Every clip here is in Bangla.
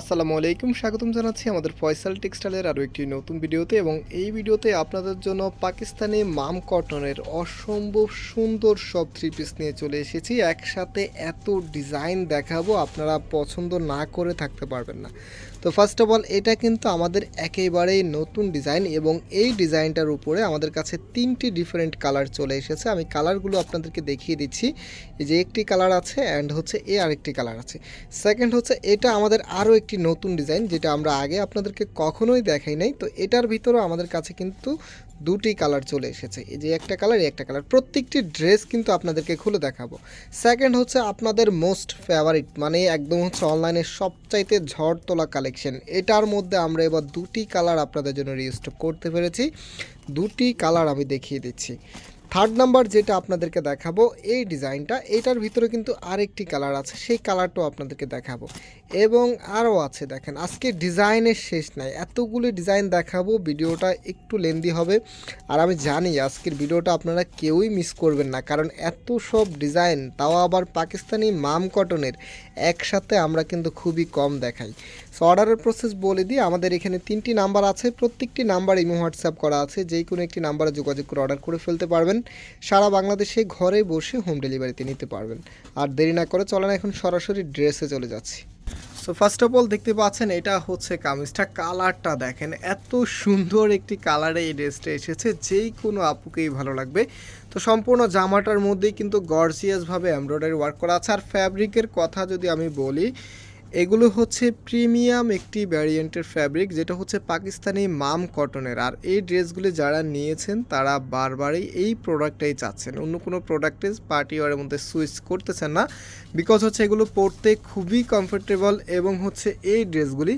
আসসালামু আলাইকুম, স্বাগতম জানাচ্ছি আমাদের ফয়সাল টেক্সটাইলের আরও একটি নতুন ভিডিওতে এবং এই ভিডিওতে আপনাদের জন্য পাকিস্তানি মাম কটনের অসম্ভব সুন্দর সব থ্রি পিস নিয়ে চলে এসেছি। একসাথে এত ডিজাইন দেখাবো, আপনারা পছন্দ না করে থাকতে পারবেন না। তো ফার্স্ট অফ অল এটা কিন্তু আমাদের একেবারেই নতুন ডিজাইন এবং এই ডিজাইনটার উপরে আমাদের কাছে তিনটি ডিফারেন্ট কালার চলে এসেছে। আমি কালারগুলো আপনাদেরকে দেখিয়ে দিচ্ছি। যে একটি কালার আছে অ্যান্ড হচ্ছে এ আরেকটি কালার আছে। সেকেন্ড হচ্ছে, এটা আমাদের আরও একটি নতুন ডিজাইন যেটা আমরা আগে আপনাদেরকে কখনোই দেখাই নাই। তো এটার ভিতরেও আমাদের কাছে কিন্তু দুটি কালার চলে এসেছে। এই যে একটা কালার একটা কালার। প্রত্যেকটি ড্রেস কিন্তু আপনাদেরকে খুলে দেখাবো। সেকেন্ড হচ্ছে আপনাদের মোস্ট ফেভারিট মানে একদম হচ্ছে অনলাইনে সবচাইতে ঝড় তোলা কালেকশন এটার মধ্যে আমরা এবার দুটি কালার আপনাদের জন্য রিস্টক করতে পেরেছি। দুটি কালার আমি দেখিয়ে দিচ্ছি। থার্ড নাম্বার যেটা আপনাদেরকে দেখাবো, এই ডিজাইনটা, এটার ভিতরে কিন্তু আরেকটি কালার আছে। সেই কালারটাও আপনাদেরকে দেখাবো। এবং আরও আছে দেখেন, আজকে ডিজাইনের শেষ নাই। এতগুলি ডিজাইন দেখাবো, ভিডিওটা একটু লেন্দি হবে। আর আমি জানি আজকের ভিডিওটা আপনারা কেউই মিস করবেন না, কারণ এত সব ডিজাইন, তাও আবার পাকিস্তানি মাম কটনের, একসাথে আমরা কিন্তু খুবই কম দেখাই। সো অর্ডারের প্রসেস বলে দিই, আমাদের এখানে তিনটি নাম্বার আছে, প্রত্যেকটি নাম্বার ইমো হোয়াটসঅ্যাপ করা আছে যেই কোনো একটি নাম্বারে যোগাযোগ করে অর্ডার করে ফেলতে পারবেন। সারা বাংলাদেশে ঘরে বসে হোম ডেলিভারিতে নিতে পারবেন। আর দেরি না করে চলেন এখন সরাসরি ড্রেসে চলে যাচ্ছি। সো ফার্স্ট অফ অল দেখতে পাচ্ছেন, এটা হচ্ছে কামিজটা। কালারটা দেখেন, এত সুন্দর একটি কালারে এই ড্রেসটা এসেছে যেই কোনো আপুকেই ভালো লাগবে। তো, সম্পূর্ণ জামাটার মধ্যেই কিন্তু গর্জিয়াসভাবে এমব্রয়ডারি ওয়ার্ক করা আছে। আর ফ্যাব্রিকের কথা যদি আমি বলি এগুলো হচ্ছে প্রিমিয়াম একটি ভ্যারিয়েন্টের ফ্যাব্রিক, যেটা হচ্ছে পাকিস্তানি মাম কটনের। আর এই ড্রেসগুলি যারা নিয়েছেন, তারা বারবারই এই প্রোডাক্টটাই চাচ্ছেন। অন্য কোনো প্রোডাক্টে পার্টি ওয়ারের মধ্যে সুইচ করতেছেন না, বিকজ হচ্ছে এগুলো পরতে খুবই কমফোর্টেবল এবং হচ্ছে এই ড্রেসগুলি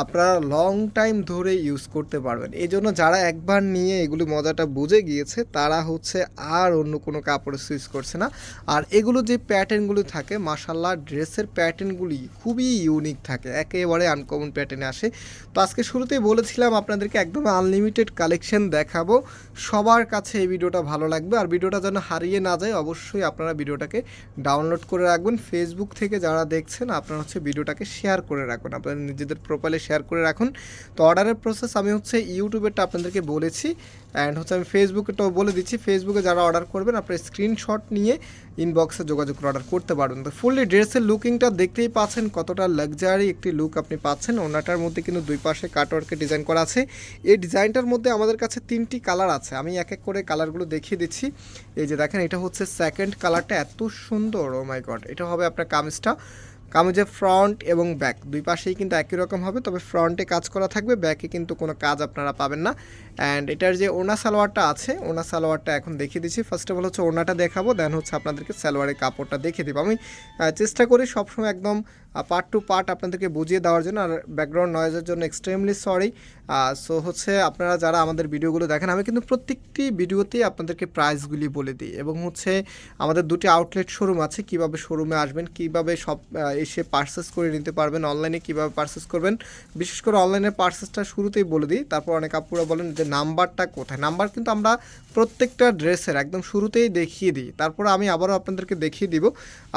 আপনারা লং টাইম ধরে ইউজ করতে পারবেন। এই জন্য যারা একবার নিয়ে এগুলি মজাটা বুঝে গিয়েছে, তারা হচ্ছে আর অন্য কোনো কাপড়ে সুইচ করছে না। আর এগুলো যে প্যাটার্নগুলি থাকে মাসাল্লাহ ড্রেসের প্যাটার্নগুলি খুবই ইউনিক থাকে, একেবারে আনকমন প্যাটার্নে আসে। তো আজকে শুরুতেই বলেছিলাম আপনাদেরকে একদম আনলিমিটেড কালেকশন দেখাবো। সবার কাছে এই ভিডিওটা ভালো লাগবে। আর ভিডিওটা যেন হারিয়ে না যায়, অবশ্যই আপনারা ভিডিওটাকে ডাউনলোড করে রাখবেন। ফেসবুক থেকে যারা দেখছেন, আপনারা হচ্ছে ভিডিওটাকে শেয়ার করে রাখুন আপনাদের নিজেদের প্রোফাইলে শেয়ার করে রাখুন। তো অর্ডারের প্রসেস আমি হচ্ছে ইউটিউবেরটা আপনাদেরকে বলেছি। অ্যান্ড হচ্ছে আমি ফেসবুকেটাও বলে দিচ্ছি ফেসবুকে যারা অর্ডার করবেন, আপনার স্ক্রিনশট নিয়ে ইনবক্সে যোগাযোগ করে অর্ডার করতে পারবেন। তো ফুললি ড্রেসের লুকিংটা দেখতেই পাচ্ছেন কতটা লাক্সারি একটি লুক আপনি পাচ্ছেন। ওনাটার মধ্যে কিন্তু দুই পাশে কাটওয়ার্কে ডিজাইন করা আছে। এই ডিজাইনটার মধ্যে আমাদের কাছে তিনটি কালার আছে। আমি এক এক করে কালারগুলো দেখিয়ে দিচ্ছি। এই যে দেখেন, এটা হচ্ছে সেকেন্ড কালারটা এত সুন্দর ও মাই গড এটা হবে আপনার কামিজটা। কামিজের ফ্রন্ট এবং ব্যাক দুই পাশেই কিন্তু একই রকম হবে, তবে ফ্রন্টে কাজ করা থাকবে ব্যাকে কিন্তু কোনো কাজ আপনারা পাবেন না। অ্যান্ড এটার যে ওনা সালোয়ারটা আছে, ওনা সালোয়ারটা এখন দেখিয়ে দিচ্ছি। ফার্স্ট অফ অল হচ্ছে ওনাটা দেখাবো দেন হচ্ছে আপনাদেরকে সালোয়ারের কাপড়টা দেখিয়ে দেবো। আমি চেষ্টা করি সবসময় একদম পার্ট টু পার্ট আপনাদেরকে বুঝিয়ে দেওয়ার জন্য, আর ব্যাকগ্রাউন্ড নয়েজের জন্য এক্সট্রিমলি সরি সো হচ্ছে আপনারা যারা আমাদের ভিডিওগুলো দেখেন, আমি কিন্তু প্রত্যেকটি ভিডিওতেই আপনাদেরকে প্রাইসগুলি বলে দিই। এবং হচ্ছে আমাদের দুটি আউটলেট শোরুম আছে, কীভাবে শোরুমে আসবেন, কীভাবে সব এসে পার্সেস করে নিতে পারবেন অনলাইনে কীভাবে পার্সেস করবেন। বিশেষ করে অনলাইনে পার্সেসটা শুরুতেই বলে দিই, তারপর অনেক আপুরা বলেন যে নাম্বারটা কোথায়? নাম্বার কিন্তু আমরা প্রত্যেকটা ড্রেসের একদম শুরুতেই দেখিয়ে দিই। তারপরে আমি আবারও আপনাদেরকে দেখিয়ে দিব।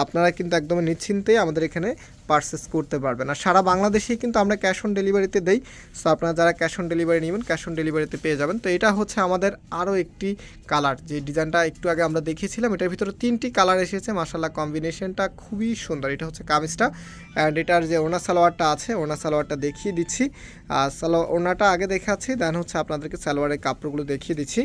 আপনারা কিন্তু একদম নিশ্চিন্তেই আমাদের এখানে পার্সেস করতে পারবেন। আর সারা বাংলাদেশেই কিন্তু আমরা ক্যাশ অন ডেলিভারিতে দেই। সো আপনারা যারা ক্যাশ অন ডেলিভারি নেবেন ক্যাশ অন ডেলিভারিতে পেয়ে যাবেন। তো এটা হচ্ছে আমাদের আরও একটি কালার যে ডিজাইনটা একটু আগে আমরা দেখিয়েছিলাম, এটার ভিতরে তিনটি কালার এসেছে। মাসাল্লাহ কম্বিনেশনটা খুবই সুন্দর। এটা হচ্ছে কামিজটা। অ্যান্ড এটার যে ওনা সালোয়ারটা আছে ওনা সালোয়ারটা দেখিয়ে দিচ্ছি। আর সালো ওনাটা আগে দেখাচ্ছি দেন হচ্ছে আপনাদেরকে সালোয়ারের কাপড়গুলো দেখিয়ে দিচ্ছি।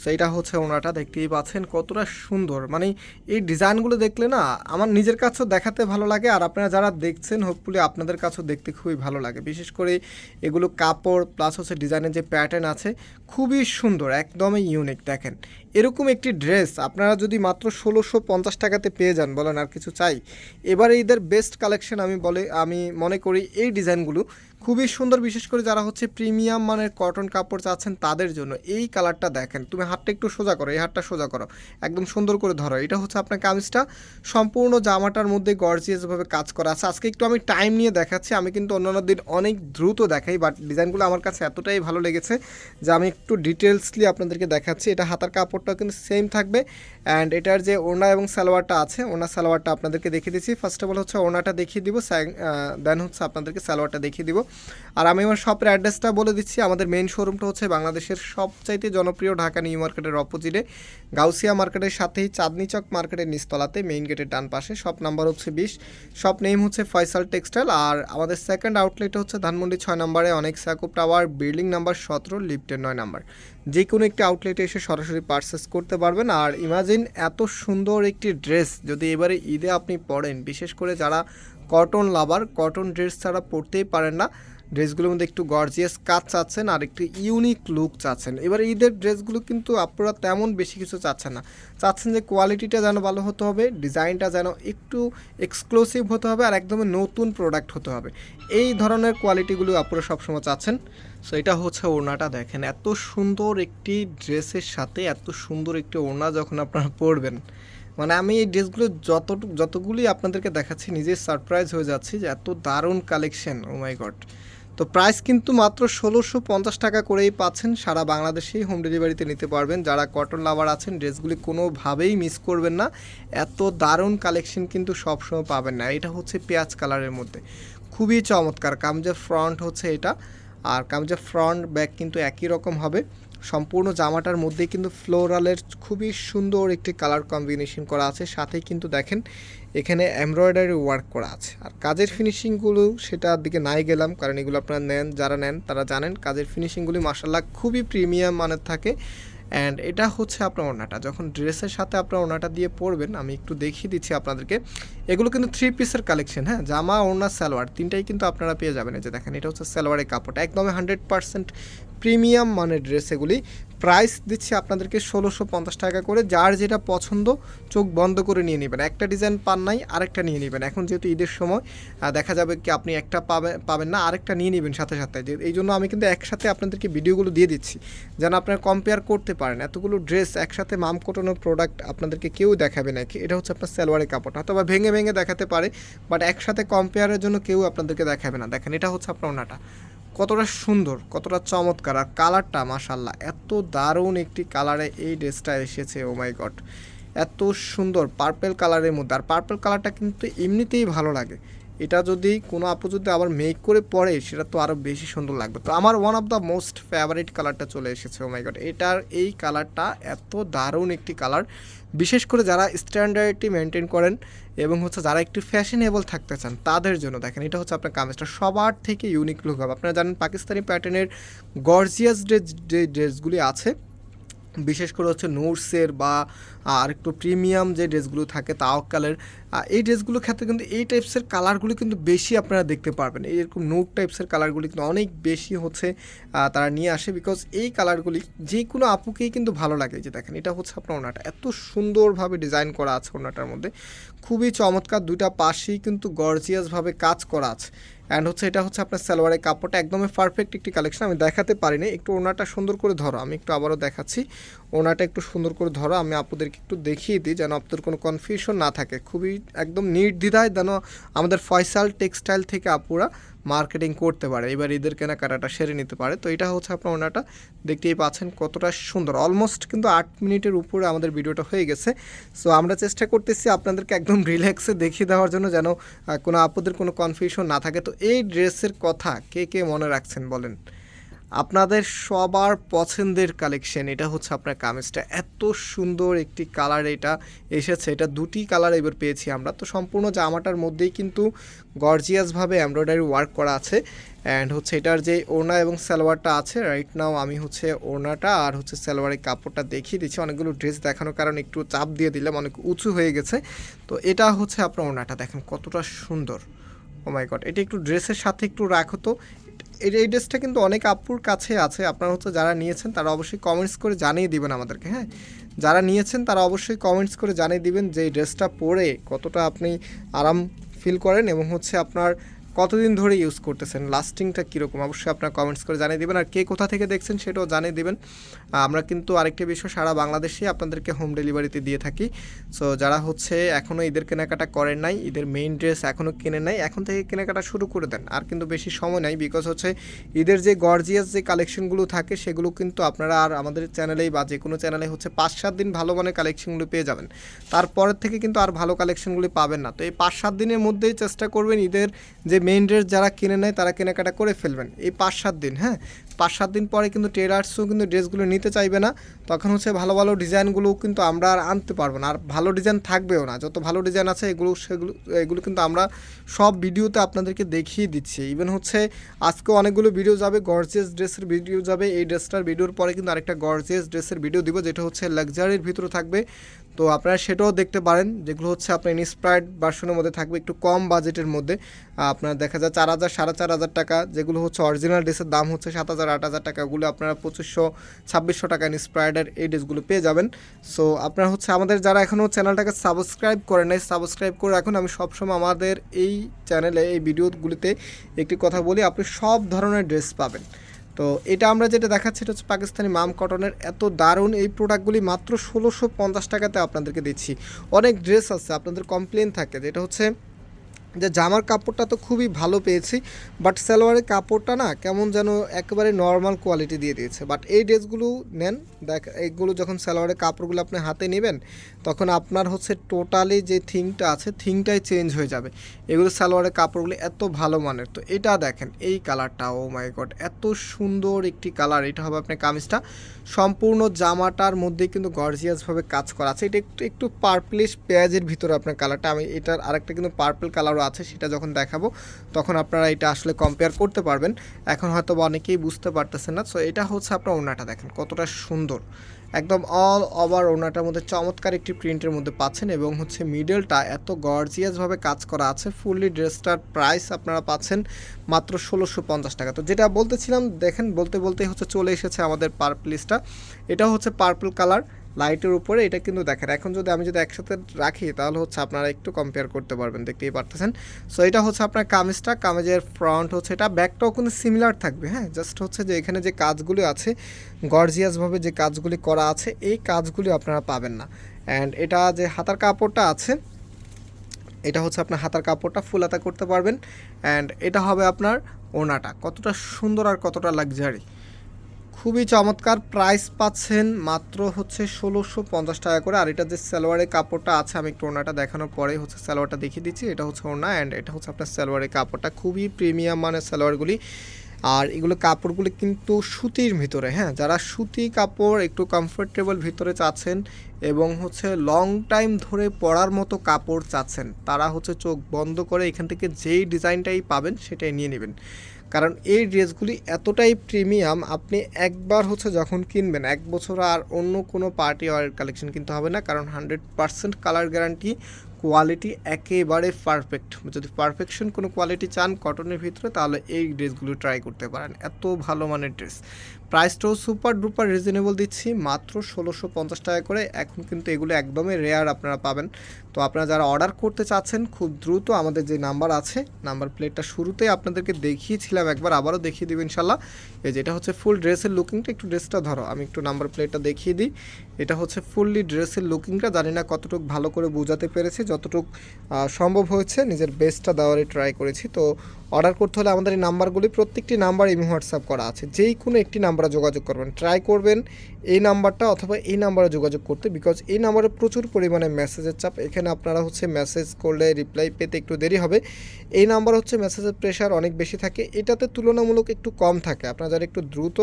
সো এটা হচ্ছে ওনাটা দেখতেই পাচ্ছেন কতটা সুন্দর। মানে এই ডিজাইনগুলো দেখলে না, আমার নিজের কাছেও দেখাতে ভালো লাগে। আর আপনারা যারা দেখছেন হোপফুলি আপনাদের কাছেও দেখতে খুবই ভালো লাগে। বিশেষ করে এগুলো কাপড় প্লাস হচ্ছে ডিজাইনের যে প্যাটার্ন আছে, খুবই সুন্দর, একদমই ইউনিক দেখেন। এরকম একটি ড্রেস আপনারা যদি মাত্র ষোলোশো পঞ্চাশ টাকাতে পেয়ে যান, বলেন আর কিছু চাই। এবারে ঈদের বেস্ট কালেকশন আমি বলে, আমি মনে করি এই ডিজাইনগুলো খুবই সুন্দর, বিশেষ করে যারা হচ্ছে প্রিমিয়াম মানের কটন কাপড় চাচ্ছেন তাদের জন্য। এই কালারটা দেখেন, তুমি হাতটা একটু সোজা করো, এই হাতটা সোজা করো, একদম সুন্দর করে ধরো। এটা হচ্ছে আপনার কামিজটা সম্পূর্ণ জামাটার মধ্যে গর্জিয়াসভাবে কাজ করা আছে। আজকে একটু আমি টাইম নিয়ে দেখাচ্ছি, আমি কিন্তু অন্যান্য দিন অনেক দ্রুত দেখাই বাট ডিজাইনগুলো আমার কাছে এতটাই ভালো লেগেছে যে আমি একটু ডিটেলসলি আপনাদেরকে দেখাচ্ছি। এটা হাতার কাপড়টাও কিন্তু সেম থাকবে। অ্যান্ড এটার যে ওনা এবং সালোয়ারটা আছে ওনা সালোয়ারটা আপনাদেরকে দেখিয়ে দিচ্ছি। ফার্স্ট অফ অল হচ্ছে ওনাটা দেখিয়ে দিব দেন হচ্ছে আপনাদেরকে সালোয়ারটা দেখিয়ে দিব। আর আমি আমার শপের অ্যাড্রেসটা বলে দিচ্ছি। আমাদের মেন শোরুমটা হচ্ছে বাংলাদেশের সবচাইতে জনপ্রিয় ঢাকা নিউ মার্কেটের অপোজিটে গাউসিয়া মার্কেটের সাথেই চাঁদনি চক মার্কেটের নিচতলাতে মেইন গেটের ডান পাশে। শপ নাম্বার হচ্ছে বিশ। শপ নেম হচ্ছে ফয়সাল টেক্সটাইল আর আমাদের সেকেন্ড আউটলেট হচ্ছে ধানমন্ডি ছয় নম্বরে অনেক সাকুপ টাওয়ার বিল্ডিং নাম্বার সতেরো লিফটের নয় নাম্বার যে কোনো একটি আউটলেটে এসে সরাসরি পারচেস করতে পারবেন। আর ইমাজিন এত সুন্দর একটি ড্রেস যদি এবারে ঈদে আপনি পরেন, বিশেষ করে যারা কটন লাভার কটন ড্রেস ছাড়া পরতেই পারেন না ড্রেসগুলোর মধ্যে একটু গর্জিয়াস কাজ চাচ্ছেন আর একটু ইউনিক লুক চাচ্ছেন। এবার ঈদের ড্রেসগুলো কিন্তু আপনারা তেমন বেশি কিছু চাচ্ছেন না। চাচ্ছেন যে কোয়ালিটিটা যেন ভালো হতে হবে ডিজাইনটা যেন একটু এক্সক্লুসিভ হতে হবে আর একদমই নতুন প্রোডাক্ট হতে হবে। এই ধরনের কোয়ালিটিগুলো আপনারা সবসময় চাচ্ছেন। সো এটা হচ্ছে ওড়নাটা দেখেন। এত সুন্দর একটি ড্রেসের সাথে এত সুন্দর একটি ওড়না যখন আপনারা পরবেন। মানে আমি এই ড্রেসগুলো যত যতগুলি আপনাদেরকে দেখাচ্ছি নিজে সারপ্রাইজ হয়ে যাচ্ছি যে এত দারুণ কালেকশন ও মাই গড তো প্রাইস কিন্তু মাত্র ষোলোশো পঞ্চাশ টাকা করেই পাচ্ছেন। সারা বাংলাদেশেই হোম ডেলিভারিতে নিতে পারবেন। যারা কটন লাভার আছেন ড্রেসগুলি কোনোভাবেই মিস করবেন না। এত দারুণ কালেকশন কিন্তু সবসময় পাবেন না। এটা হচ্ছে পেঁয়াজ কালারের মধ্যে। খুবই চমৎকার। কামজা ফ্রন্ট হচ্ছে এটা। আর কামজা ফ্রন্ট ব্যাক কিন্তু একই রকম হবে। সম্পূর্ণ জামাটার মধ্যেই কিন্তু ফ্লোরালের খুবই সুন্দর একটি কালার কম্বিনেশন করা আছে। সাথে কিন্তু দেখেন, এখানে এমব্রয়ডারি ওয়ার্ক করা আছে। আর কাজের ফিনিশিংগুলো সেটার দিকে নাই গেলাম, কারণ এগুলো আপনারা নেন, যারা নেন তারা জানেন, কাজের ফিনিশিংগুলি মার্শাল্লাহ খুবই প্রিমিয়াম মানের থাকে। অ্যান্ড এটা হচ্ছে আপনার ওনাটা যখন ড্রেসের সাথে আপনার ওনাটা দিয়ে পরবেন, আমি একটু দেখিয়ে দিচ্ছি আপনাদেরকে। এগুলো কিন্তু থ্রি পিসের কালেকশন হ্যাঁ? জামা, ওড়না, সালোয়ার, তিনটাই কিন্তু আপনারা পেয়ে যাবেন। এই যে দেখেন, এটা হচ্ছে সালোয়ারের কাপড় একদমই হান্ড্রেড পার্সেন্ট প্রিমিয়াম মানের ড্রেস এগুলি। প্রাইস দিচ্ছি আপনাদেরকে ষোলোশো পঞ্চাশ টাকা করে। যার যেটা পছন্দ, চোখ বন্ধ করে নিয়ে নেবেন। একটা ডিজাইন পান নাই, আরেকটা নিয়ে নেবেন। এখন যেহেতু ঈদের সময় দেখা যাবে কি আপনি একটা পাবেন পাবেন না, আরেকটা নিয়ে নেবেন সাথে সাথে। এই জন্য আমি কিন্তু একসাথে আপনাদেরকে ভিডিওগুলো দিয়ে দিচ্ছি। যেন আপনারা কম্পেয়ার করতে পারেন। এতগুলো ড্রেস একসাথে মাম কোটানো প্রোডাক্ট আপনাদেরকে কেউ দেখাবে না। এটা হচ্ছে আপনার সালোয়ারের কাপড় অথবা ভেঙে ভেঙে দেখাতে পারে বাট একসাথে কম্পেয়ারের জন্য কেউ আপনাদেরকে দেখাবে না। দেখেন, এটা হচ্ছে আপনার ওনাটা। কতটা সুন্দর, কতটা চমৎকার আর কালারটা মাশাল্লাহ এত দারুণ একটি কালারে এই ড্রেসটা এসেছে ও মাই গড এত সুন্দর পার্পেল কালারের মধ্যে, আর পার্পেল কালারটা কিন্তু এমনিতেই ভালো লাগে। এটা যদি কোনো আপু যদি আবার মেক করে পরে, সেটা তো আরও বেশি সুন্দর লাগবে। তো আমার one of the most favourite কালারটা চলে এসেছে ও মাই গড এটার এই কালারটা এত দারুণ একটি কালার। বিশেষ করে যারা স্ট্যান্ডার্ডটি মেনটেন করেন এবং হচ্ছে যারা একটু ফ্যাশনেবল থাকতে চান, তাদের জন্য দেখেন, এটা হচ্ছে আপনার কামিজটা সবার থেকে ইউনিক লুক হবে। আপনারা জানেন পাকিস্তানি প্যাটার্নের গর্জিয়াস ড্রেস যে ড্রেসগুলি আছে বিশেষ করে হচ্ছে নোটসের বা আর একটু প্রিমিয়াম যে ড্রেসগুলো থাকে তাওকালের এই ড্রেসগুলোর ক্ষেত্রে কিন্তু এই টাইপসের কালারগুলি কিন্তু বেশি আপনারা দেখতে পারবেন। এরকম নোট টাইপসের কালারগুলি কিন্তু অনেক বেশি হচ্ছে তারা নিয়ে আসে বিকজ এই কালারগুলি যে কোনো আপুকেই কিন্তু ভালো লাগে। যে দেখেন, এটা হচ্ছে আপনার ওনাটা এত সুন্দরভাবে ডিজাইন করা আছে ওনাটার মধ্যে। খুবই চমৎকার, দুইটা পাশেই কিন্তু গর্জিয়াসভাবে কাজ করা আছে। অ্যান্ড হচ্ছে এটা হচ্ছে আপনার সালোয়ারের কাপড়টা একদমই পারফেক্ট একটি কালেকশন আমি দেখাতে পারিনি। একটু ওনাটা সুন্দর করে ধরো, আমি একটু আবারও দেখাচ্ছি। ওনাটা একটু সুন্দর করে ধরো, আমি আপনাদেরকে একটু দেখিয়ে দিই যেন আপনাদের কোনো কনফিউশন না থাকে। খুবই একদম নির্দ্বিধায় যেন আমাদের ফয়সাল টেক্সটাইল থেকে আপুরা মার্কেটিং করতে পারে, এবার ঈদের কেনাকাটাটা সেরে নিতে পারে। তো এটা হচ্ছে আপনার ওনাটা দেখতেই পাচ্ছেন কতটা সুন্দর। অলমোস্ট কিন্তু আট মিনিটের উপরে আমাদের ভিডিওটা হয়ে গেছে। সো আমরা চেষ্টা করতেছি আপনাদেরকে একদম রিল্যাক্সে দেখিয়ে দেওয়ার জন্য যেন কোনো আপদের কোনো কনফিউশন না থাকে। তো এই ড্রেসের কথা কে কে মনে রাখছেন বলেন? আপনাদের সবার পছন্দের কালেকশন এটা হচ্ছে আপনার কামিজটা। এত সুন্দর একটি কালার এটা এসেছে। এটা দুটি কালার এবার পেয়েছি আমরা। তো সম্পূর্ণ জামাটার মধ্যেই কিন্তু গর্জিয়াসভাবে এমব্রয়ডারি ওয়ার্ক করা আছে। অ্যান্ড হচ্ছে এটার যে ওড়না এবং সালোয়ারটা আছে রাইট নাও আমি হচ্ছে ওড়নাটা আর হচ্ছে সালোয়ারের কাপড়টা দেখিয়ে দিচ্ছি। অনেকগুলো ড্রেস দেখানোর কারণে একটু চাপ দিয়ে দিলাম, অনেক উঁচু হয়ে গেছে। তো এটা হচ্ছে আপনার ওড়নাটা, দেখেন কতটা সুন্দর। ও মাই গড এটা একটু ড্রেসের সাথে একটু রাখো তো। এই ড্রেসটা কিন্তু অনেক আপুর কাছে আছে। আপনারা হচ্ছে যারা নিয়েছেন তারা অবশ্যই কমেন্টস করে জানিয়ে দিবেন আমাদেরকে হ্যাঁ? যারা নিয়েছেন তারা অবশ্যই কমেন্টস করে জানিয়ে দিবেন যে এই ড্রেসটা পরে কতটা আপনি আরাম ফিল করেন এবং হচ্ছে আপনার কতদিন ধরে ইউজ করতেছেন? লাস্টিংটা কীরকম? অবশ্যই আপনার কমেন্টস করে জানিয়ে দেবেন। আর কে কোথা থেকে দেখছেন সেটাও জানিয়ে দেবেন। আমরা কিন্তু আরেকটি বিষয় সারা বাংলাদেশে আপনাদেরকে হোম ডেলিভারিতে দিয়ে থাকি। সো যারা হচ্ছে এখনও ঈদের কেনাকাটা করেন নাই, ঈদের মেইন ড্রেস এখনও কিনে নাই, এখন থেকে কেনাকাটা শুরু করে দেন। আর কিন্তু বেশি সময় নাই বিকজ হচ্ছে ঈদের যে গর্জিয়াস যে কালেকশনগুলো থাকে, সেগুলো কিন্তু আপনারা আর আমাদের চ্যানেলেই বা যে কোনো চ্যানেলে হচ্ছে পাঁচ সাত দিন ভালো মানের কালেকশনগুলো পেয়ে যাবেন। তারপরের থেকে কিন্তু আর ভালো কালেকশনগুলি পাবেন না। তো এই পাঁচ সাত দিনের মধ্যেই চেষ্টা করবেন ঈদের যে মেইন ড্রেস যারা কিনে নেয়, তারা কেনাকাটা করে ফেলবেন। এই পাঁচ সাত দিন হ্যাঁ? পাঁচ সাত দিন পরে কিন্তু টেলার্সও কিন্তু ড্রেসগুলো নিতে চাইবে না। তখন হচ্ছে ভালো ভালো ডিজাইনগুলো কিন্তু আমরা আর আনতে পারব না। আর ভালো ডিজাইন থাকবেও না। যত ভালো ডিজাইন আছে, এগুলো, সেগুলো, এগুলো কিন্তু আমরা সব ভিডিওতে আপনাদেরকে দেখিয়ে দিচ্ছি। ইভেন হচ্ছে আজকে অনেকগুলো ভিডিও যাবে গর্জিয়াস ড্রেসের ভিডিও যাবে। এই ড্রেসটার ভিডিওর পরে কিন্তু আরেকটা গর্জিয়াস ড্রেসের ভিডিও দিব, যেটা হচ্ছে লাক্সারির ভিতরে থাকবে। তো আপনারা সেটাও দেখতে পারেন, যেগুলো হচ্ছে আপনার ইনস্পায়ার্ড ভার্সনের মধ্যে থাকবে একটু কম বাজেটের মধ্যে। আপনার দেখা যায় চার হাজার, সাড়ে চার হাজার টাকা, যেগুলো হচ্ছে অরিজিনাল ড্রেসের দাম হচ্ছে সাত হাজার, আট হাজার টাকা, ওগুলো আপনারা পঁচিশশো, ছাব্বিশশো টাকা ইনস্পায়ার্ডের এই ড্রেসগুলো পেয়ে যাবেন। সো আপনারা হচ্ছে আমাদের যারা এখনও চ্যানেলটাকে সাবস্ক্রাইব করেন নাই সাবস্ক্রাইব করে রাখুন। আমি সবসময় আমাদের এই চ্যানেলে এই ভিডিওগুলিতে একটি কথা বলি, আপনি সব ধরনের ড্রেস পাবেন। তো এটা আমরা যেটা দেখাচ্ছি, এটা হচ্ছে পাকিস্তানি মাম কটনের এত দারুণ এই প্রোডাক্টগুলি মাত্র ষোলোশো পঞ্চাশ টাকাতে আপনাদেরকে দিচ্ছি। অনেক ড্রেস আছে, আপনাদের কমপ্লেন থাকে যেটা হচ্ছে যে জামার কাপড়টা তো খুবই ভালো পেয়েছি বাট সালোয়ারের কাপড়টা না কেমন যেন একেবারে নর্মাল কোয়ালিটি দিয়ে দিয়েছে। বাট এই ড্রেসগুলো নেন, দেখ, এইগুলো যখন সালোয়ারের কাপড়গুলো আপনি হাতে নেবেন, তখন আপনার হচ্ছে টোটালি যে থিংটা আছে, থিংটাই চেঞ্জ হয়ে যাবে। এগুলো সালোয়ারের কাপড়গুলো এত ভালো মানের। তো এটা দেখেন, এই কালারটা ও মাই গড এত সুন্দর একটি কালার এটা হবে আপনার কামিজটা। সম্পূর্ণ জামাটার মধ্যে কিন্তু গর্জিয়াসভাবে কাজ করা আছে। এটা একটু একটু পার্পলিশ পেঁয়াজের ভিতরে আপনার কালারটা আমি এটার আরেকটা কিন্তু পার্পল কালারও আছে, সেটা যখন দেখাবো, তখন আপনারা এটা আসলে কম্পেয়ার করতে পারবেন। এখন হয়তো অনেকেই বুঝতে পারতেছেন না। সো এটা হচ্ছে আপনার ওনাটা দেখেন, কতটা সুন্দর। একদম অল ওভার ওনাটার মধ্যে চমৎকার একটি প্রিন্টের মধ্যে পাচ্ছেন এবং হচ্ছে মিডলটা এত গর্জিয়াসভাবে কাজ করা আছে। ফুললি ড্রেসটার প্রাইস আপনারা পাচ্ছেন মাত্র ষোলোশো পঞ্চাশ টাকা। তো যেটা বলতেছিলাম, দেখেন বলতে বলতেই হচ্ছে চলে এসেছে আমাদের পার্পলিসটা এটা হচ্ছে পার্পল কালার লাইটের উপরে এটা কিন্তু দেখেন। এখন যদি আমি যদি একসাথে রাখি, তাহলে হচ্ছে আপনারা একটু কম্পেয়ার করতে পারবেন। দেখতেই পারতেছেন? সো এটা হচ্ছে আপনার কামিজটা। কামিজের ফ্রন্ট হচ্ছে এটা। ব্যাকটাও কিন্তু সিমিলার থাকবে হ্যাঁ? জাস্ট হচ্ছে যে এখানে যে কাজগুলি আছে গর্জিয়াসভাবে যে কাজগুলি করা আছে, এই কাজগুলি আপনারা পাবেন না। অ্যান্ড এটা যে হাতার কাপড়টা আছে, এটা হচ্ছে আপনার হাতার কাপড়টা ফুল হাতা করতে পারবেন। অ্যান্ড এটা হবে আপনার ওনাটা কতটা সুন্দর আর কতটা লাক্সারি খুবই চমৎকার প্রাইস পাচ্ছেন মাত্র হচ্ছে ষোলোশো পঞ্চাশ টাকা করে। আর এটা যে সালোয়ারের কাপড়টা আছে, আমি একটু ওনাটা দেখানোর পরে হচ্ছে সালোয়ারটা দেখিয়ে দিচ্ছি। এটা হচ্ছে ওনা অ্যান্ড এটা হচ্ছে আপনার সালোয়ারের কাপড়টা। খুবই প্রিমিয়াম মানের সালোয়ারগুলি। আর এগুলো কাপড়গুলি কিন্তু সুতির ভিতরে হ্যাঁ? যারা সুতি কাপড় একটু কমফোর্টেবল ভিতরে চাচ্ছেন এবং হচ্ছে লং টাইম ধরে পরার মতো কাপড় চাচ্ছেন, তারা হচ্ছে চোখ বন্ধ করে এখান থেকে যেই ডিজাইনটাই পাবেন সেটাই নিয়ে নেবেন। কারণ এই ড্রেসগুলি এতটাই প্রিমিয়াম, আপনি একবার হচ্ছে যখন কিনবেন, এক বছর আর অন্য কোনো পার্টি ওয়ার কালেকশন কিনতে হবে না, কারণ hundred percent colour guarantee quality একেবারে পারফেক্ট যদি পারফেকশন কোনো কোয়ালিটি চান কটনের ভিতরে, তাহলে এই ড্রেসগুলো ট্রাই করতে পারেন। এত ভালো মানের ড্রেস প্রাইসটাও সুপার ডুপার রিজনেবল দিচ্ছি, মাত্র ষোলোশো পঞ্চাশ টাকা করে। এখন কিন্তু এগুলো একদমই রেয়ার আপনারা পাবেন। তো আপনারা যারা অর্ডার করতে চাচ্ছেন, খুব দ্রুত আমাদের যে নাম্বার আছে নাম্বার প্লেটটা শুরুতেই আপনাদেরকে দেখিয়েছিলাম, একবার আবারও দেখিয়ে দিব ইনশাল্লাহ। এই যেটা হচ্ছে ফুল ড্রেসের লুকিংটা একটু ড্রেসটা ধরো, আমি একটু নাম্বার প্লেটটা দেখিয়ে দিই। এটা হচ্ছে ফুললি ড্রেসের লুকিংটা জানি না কতটুকু ভালো করে বোঝাতে পেরেছি, যতটুকু সম্ভব হয়েছে, নিজের বেস্টটা দেওয়ারই ট্রাই করেছি। তো অর্ডার করতে হলে আমাদের এই নাম্বারগুলি, প্রত্যেকটি নাম্বার ইমি হোয়াটসঅ্যাপ করা আছে। যেই কোনো একটি নাম্বারে যোগাযোগ করবেন। ট্রাই করবেন এই নাম্বারটা অথবা এই নাম্বারে যোগাযোগ করতে, বিকজ এই নাম্বারে প্রচুর পরিমাণে মেসেজের চাপ। এখানে আপনারা হচ্ছে মেসেজ করলে রিপ্লাই পেতে একটু দেরি হবে। এই নাম্বার হচ্ছে মেসেজের প্রেশার অনেক বেশি থাকে। এটাতে তুলনামূলক একটু কম থাকে। আপনারা যারা একটু দ্রুত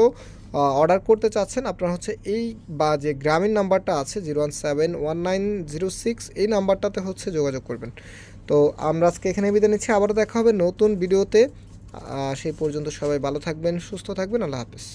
অর্ডার করতে চাচ্ছেন, আপনারা হচ্ছে এই বা যে গ্রামীণ নাম্বারটা আছে, zero one seven one nine zero six, এই নাম্বারটাতে হচ্ছে যোগাযোগ করবেন। তো আমরা আজকে এখানে বিদায় নিচ্ছি, আবারও দেখা হবে নতুন ভিডিওতে। সেই পর্যন্ত সবাই ভালো থাকবেন, সুস্থ থাকবেন, আল্লাহ হাফিজ।